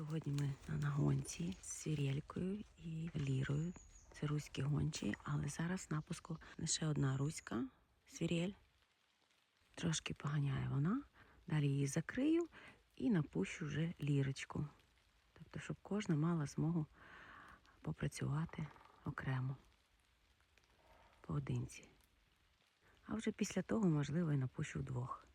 Сьогодні ми на нагонці з Сірєлькою і Лірою. Це руські гончі, але зараз напуску лише одна руська свірєль. Трошки поганяє вона. Далі її закрию і напущу вже лірочку. Тобто, щоб кожна мала змогу попрацювати окремо поодинці. А вже після того, можливо, і напущу вдвох.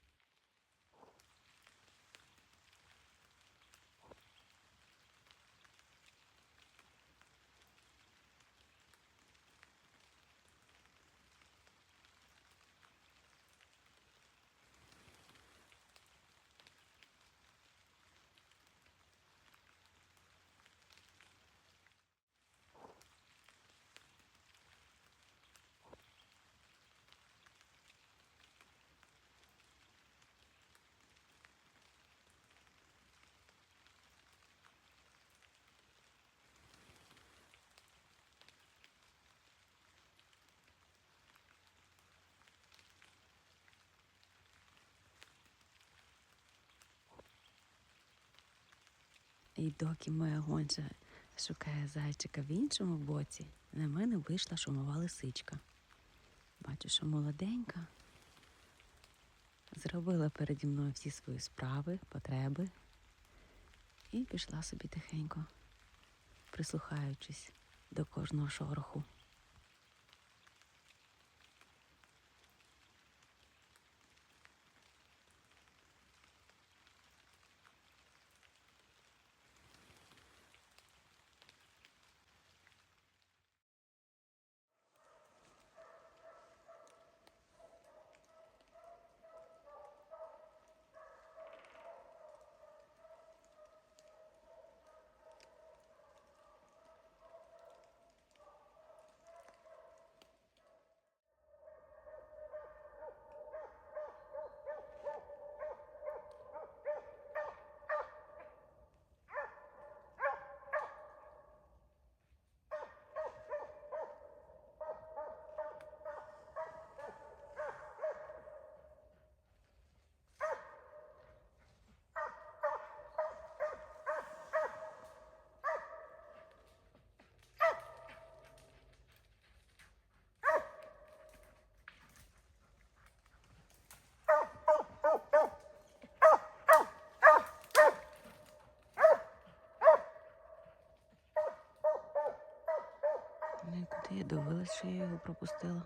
І доки моя гонча шукає зайчика в іншому боці, на мене вийшла шумова лисичка. Бачу, що молоденька. Зробила переді мною всі свої справи, потреби і пішла собі тихенько, прислухаючись до кожного шороху. Ну куди я дивилась, що я його пропустила.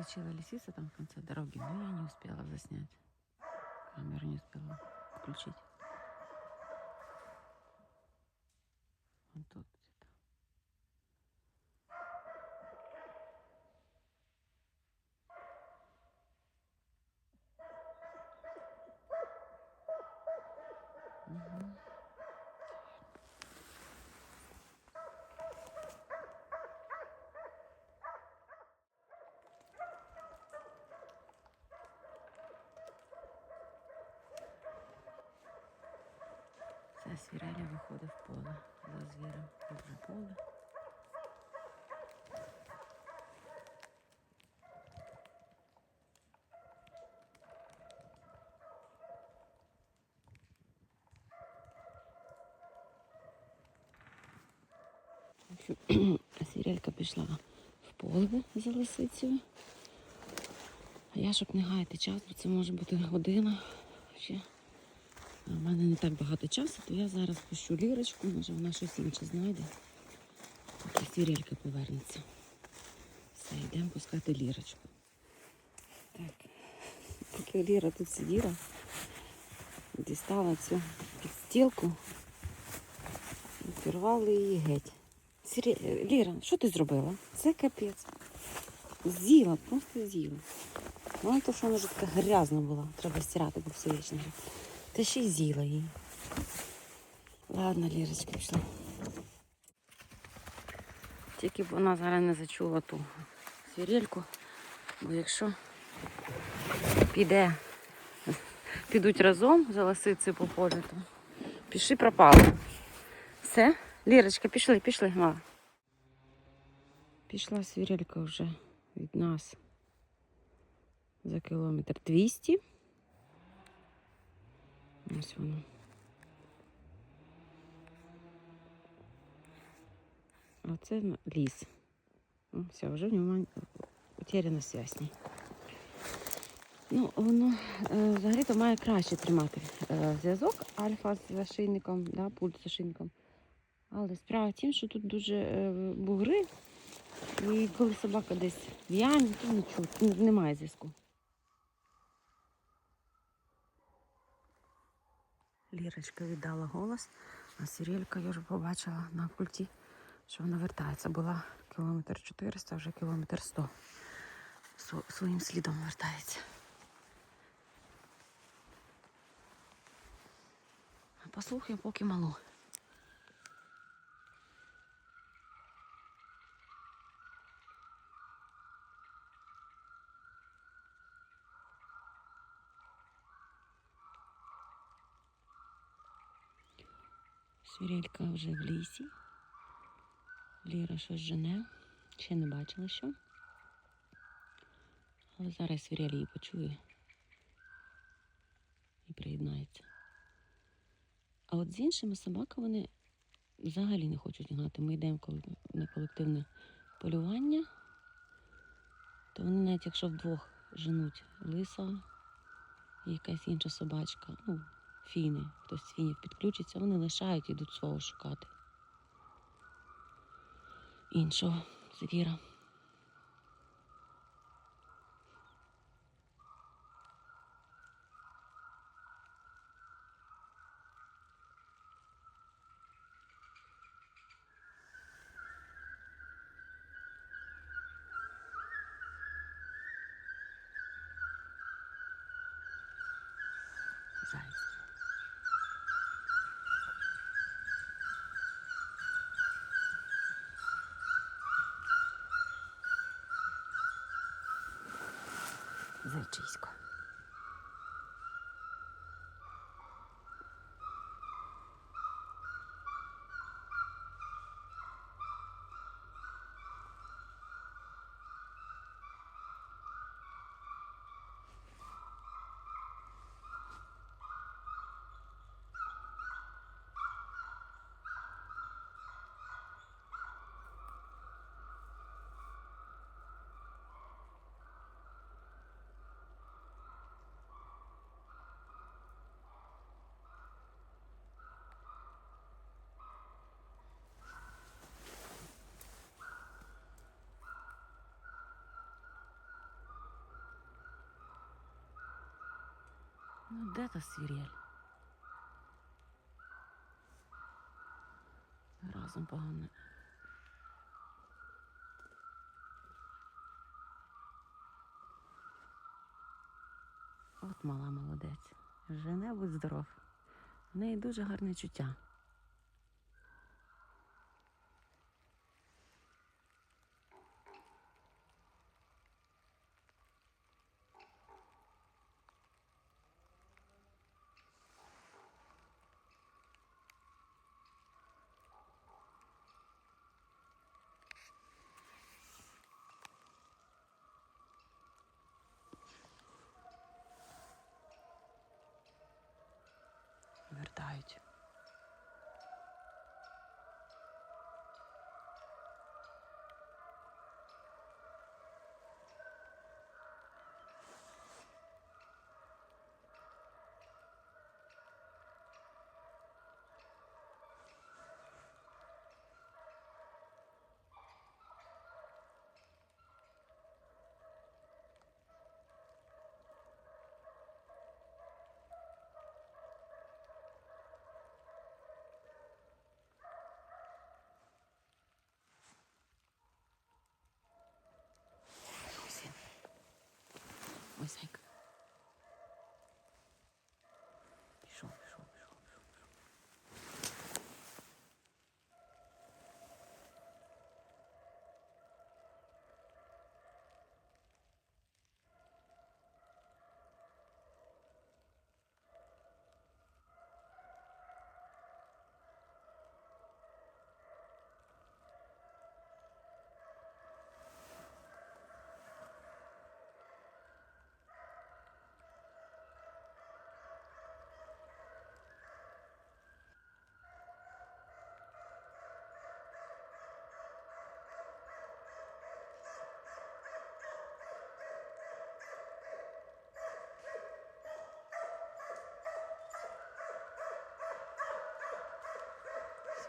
Перескочила лисица там в конце дороги, но я не успела заснять. Камеру не успела включить. Ця свіреля виходить в поле за звіром. Вже поле. В Сірелька пішла в поле за лисицею. А я, щоб не гаяти час, бо це може бути година ще. В мене не так багато часу, то я зараз пущу лірочку, може вона щось інше знайде. Поки сірелька повернеться. Все, йдемо пускати лірочку. Так, поки Ліра тут сиділа, дістала цю підстілку Пірвали її геть. Сірі... Ліра, що ти зробила? Це капець. З'їла, просто з'їла. Ну, то, що вона вже така грязна була. Треба стирати, бо все. Та ще й з'їла її. Ладно, Лірочка пішла. Тільки б вона зараз не зачула ту свірельку, бо якщо піде, підуть разом за лисицею по полю, то піши пропало. Все, Лірочка, пішли, пішли, мала. Пішла свірелька вже від нас за кілометр 200. Ось воно. Оце ліс. Все, вже в ньому утеряна связь. Ну, воно е, взагалі-то має краще тримати е, зв'язок альфа з зашийником, да, пульт з зашийником. Але справа в тім, що тут дуже е, бугри, і коли собака десь в ямі, то не чути, н- немає зв'язку. Лірочка віддала голос, а Сірілька я вже побачила на культі, що вона вертається. Була кілометр 400, а вже кілометр 100. Сво- Своїм слідом вертається. Послухаємо поки малу. Свірелька вже в лісі. Ліра щось жене. Ще не бачила що. Але зараз свірель її почує і приєднається. А от з іншими собаками вони взагалі не хочуть гнати. Ми йдемо на колективне полювання, то вони навіть якщо вдвох женуть лиса і якась інша собачка, ну, фіни, хтось з фінів підключиться, вони лишають ідуть свого шукати. Іншого звіра. Зайчисько. Де та свірель? Разом погано. От мала молодець. Жене будь здоров. В неї дуже гарне чуття.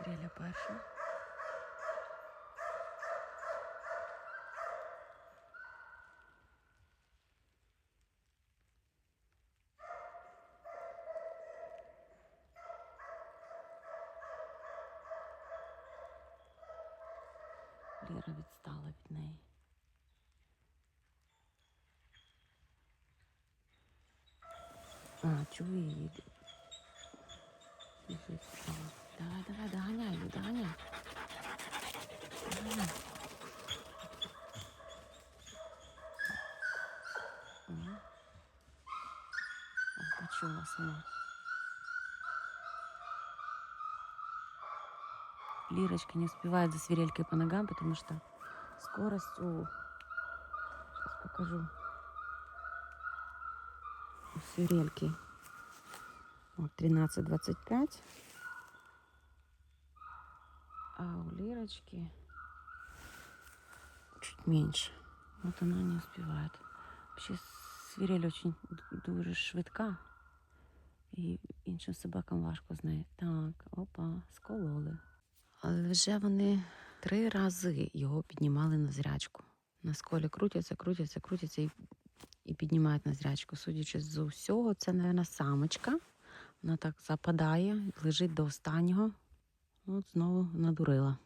Сиреля перша. Лера відстала від неї. А, чую її. Біжить. Давай, давай, доганяй, доганяй. Доганяй. Ага. О, Почула сама. Лирочка не успевает за свирелькой по ногам, потому что скорость у... Сейчас покажу. У свирельки. Вот 13.25. у чуть меньше. Вот она не успевает. Вообще свирель очень дуже швидка. І іншим собакам важко з нею. Так, опа, скололи. Але вже вони три рази його піднімали на зрячку. На сколі крутяться, крутяться, крутяться і, і піднімають на зрячку. Судячи з усього, це, мабуть, самочка. Вона так западає, лежить до останнього. От знову надурила.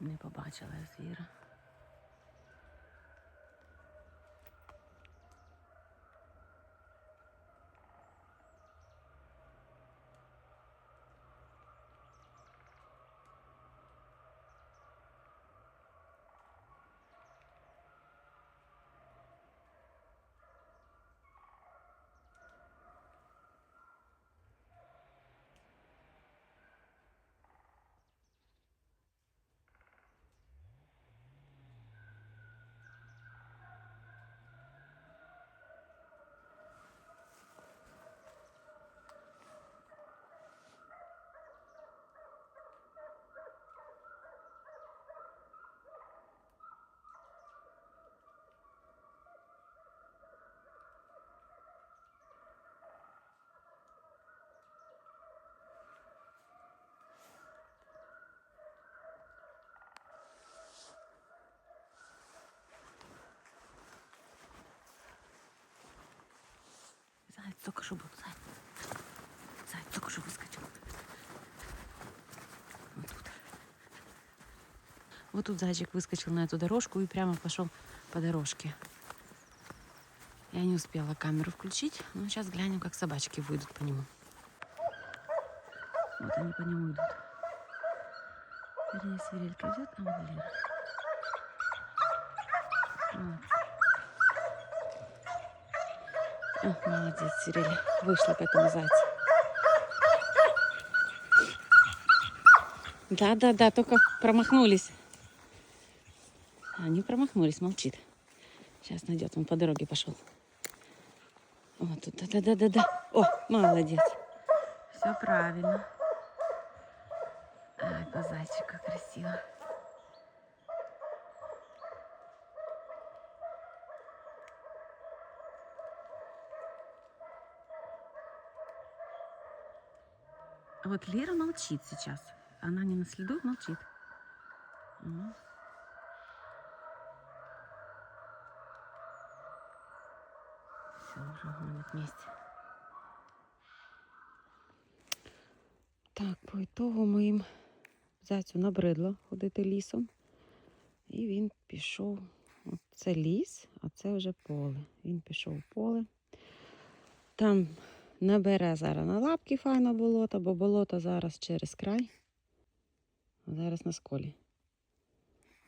Не побачила звіра. Только что был заяц. Заяц только что выскочил. Вот тут. Вот тут зайчик выскочил на эту дорожку и прямо пошел по дорожке. Я не успела камеру включить, но сейчас глянем, как собачки выйдут по нему. Вот они по нему идут. Вернее, свирелька идет, а вот Лера. Вот. О, молодец, Сирель. Вышла к этому зайцу. Да, да, да, только промахнулись. Они промахнулись, молчит. Сейчас найдет, он по дороге пошел. Вот тут, да, да, да, да, да. О, молодец. Все правильно. Ай, по зайчику красиво. Вот Лера молчит сейчас. Она не на следу, молчит. Все, уже гонят вместе. Так, по ітогу моїм зайцю набридло ходити лісом. І він пішов. Це ліс, а це вже поле. Він пішов в поле. Там набере зараз на лапки файно болото, бо болото зараз через край. А зараз на сколі.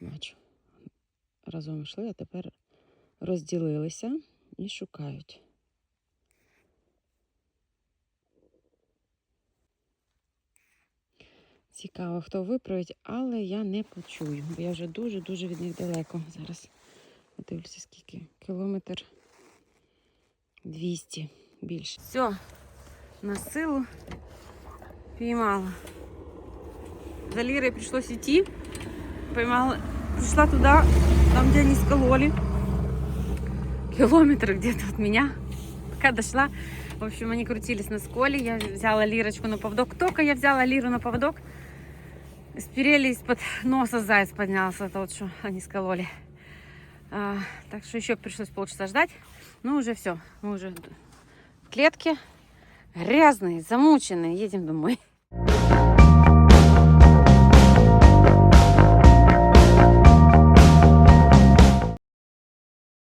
Бачу. Разом йшли, а тепер розділилися і шукають. Цікаво, хто виправить, але я не почую, бо я вже дуже-дуже від них далеко. Зараз подивлюся, скільки. Кілометр 200 більше. Все, на силу піймала. За Лирой пришлось идти. Поймала, пришла туда, там, где они скололи. Километр где-то от меня. Пока дошла. В общем, они крутились на сколе. Я взяла Лирочку на поводок. Только я взяла Лиру на поводок, с перели из-под носа заяц поднялся, тот, что они скололи. А, так что еще пришлось полчаса ждать. Ну, уже все. Мы уже клетки. Грязные, замученные. Едем домой.